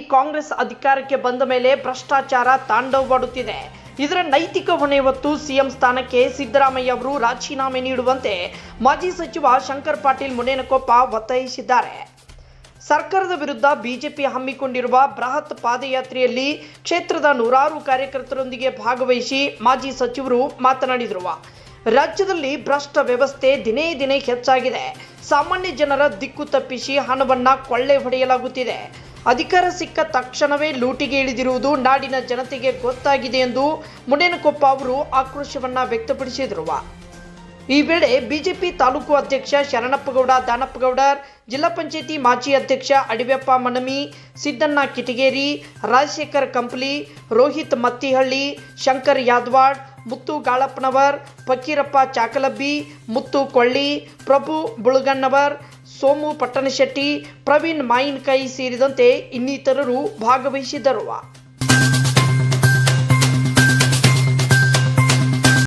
ಕಾಂಗ್ರೆಸ್ ಅಧಿಕಾರಕ್ಕೆ ಬಂದ ಮೇಲೆ ಭ್ರಷ್ಟಾಚಾರ ತಾಂಡವವಾಡುತ್ತಿದೆ ಇದರ ನೈತಿಕ ಹೊಣೆ ಹೊತ್ತು ಸಿಎಂ ಸ್ಥಾನಕ್ಕೆ ಸಿದ್ದರಾಮಯ್ಯ ಅವರು ರಾಜೀನಾಮೆ ನೀಡುವಂತೆ ಮಾಜಿ ಸಚಿವ ಶಂಕರ್ ಪಾಟೀಲ್ ಮುನೇನಕೊಪ್ಪ ಒತ್ತಾಯಿಸಿದ್ದಾರೆ. ಸರ್ಕಾರದ ವಿರುದ್ಧ ಬಿಜೆಪಿ ಹಮ್ಮಿಕೊಂಡಿರುವ ಬೃಹತ್ ಪಾದಯಾತ್ರೆಯಲ್ಲಿ ಕ್ಷೇತ್ರದ ನೂರಾರು ಕಾರ್ಯಕರ್ತರೊಂದಿಗೆ ಭಾಗವಹಿಸಿ ಮಾಜಿ ಸಚಿವರು ಮಾತನಾಡಿದರು. ರಾಜ್ಯದಲ್ಲಿ ಭ್ರಷ್ಟ ವ್ಯವಸ್ಥೆ ದಿನೇ ದಿನೇ ಹೆಚ್ಚಾಗಿದೆ. ಸಾಮಾನ್ಯ ಜನರ ದಿಕ್ಕು ತಪ್ಪಿಸಿ ಹಣವನ್ನು ಕೊಳ್ಳೆ ಹೊಡೆಯಲಾಗುತ್ತಿದೆ. ಅಧಿಕಾರ ಸಿಕ್ಕ ತಕ್ಷಣವೇ ಲೂಟಿಗೆ ಇಳಿದಿರುವುದು ನಾಡಿನ ಜನತೆಗೆ ಗೊತ್ತಾಗಿದೆ ಎಂದು ಮುನೇನಕೊಪ್ಪ ಅವರು ಆಕ್ರೋಶವನ್ನ ವ್ಯಕ್ತಪಡಿಸಿದರು. ಈ ವೇಳೆ ಬಿಜೆಪಿ ತಾಲೂಕು ಅಧ್ಯಕ್ಷ ಶರಣಪ್ಪಗೌಡ ದಾನಪ್ಪಗೌಡರ್ ಜಿಲ್ಲಾ ಪಂಚಾಯತಿ ಮಾಜಿ ಅಧ್ಯಕ್ಷ ಅಡಿವೆಪ್ಪ ಮನಮಿ, ಸಿದ್ದಣ್ಣ ಕಿಟಗೇರಿ, ರಾಜಶೇಖರ್ ಕಂಪ್ಲಿ, ರೋಹಿತ್ ಮತ್ತಿಹಳ್ಳಿ, ಶಂಕರ್ ಯಾದವಾಡ್, ಮುತ್ತು ಗಾಳಪ್ಪನವರ್, ಫಕೀರಪ್ಪ ಚಾಕಲಬ್ಬಿ, ಮುತ್ತು ಕೊಳ್ಳಿ, ಪ್ರಭು ಬುಳಗಣ್ಣವರ್ ಸೋಮು ಪಟ್ಟಣಶೆಟ್ಟಿ ಪ್ರವೀಣ್ ಮಾಯಿನ್ಕೈ ಸೇರಿದಂತೆ ಇನ್ನಿತರರು ಭಾಗವಹಿಸಿದ್ದರು.